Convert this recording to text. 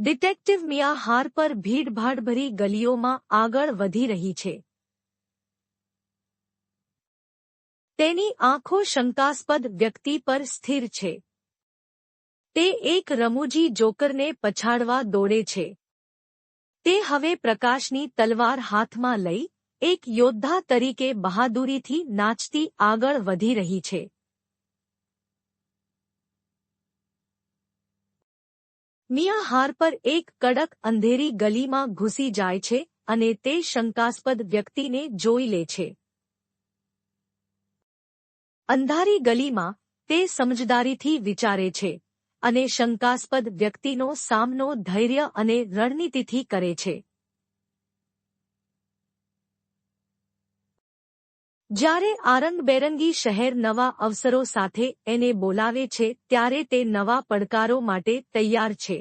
Detective મિયા હાર પર ભીડભાડભરી ગલીઓમાં આગળ વધી રહી છે. તેની આંખો શંકાસ્પદ વ્યક્તિ પર સ્થિર છે. તે એક રમૂજી જોકરને પછાડવા દોડે છે. તે હવે પ્રકાશની તલવાર હાથમાં લઈ એક યોદ્ધા તરીકે બહાદુરીથી નાચતી આગળ વધી રહી છે. મિયા હાર્પર એક કડક અંધેરી ગલીમાં ઘૂસી જાય છે અને તે શંકાસ્પદ વ્યક્તિને જોઈ લે છે. અંધારી ગલીમાં તે સમજદારીથી વિચારે છે અને શંકાસ્પદ વ્યક્તિનો સામનો ધૈર્ય અને રણનીતિથી કરે છે. જ્યારે આરંગબેરંગી શહેર નવા અવસરો સાથે એને બોલાવે છે, ત્યારે તે નવા પડકારો માટે તૈયાર છે.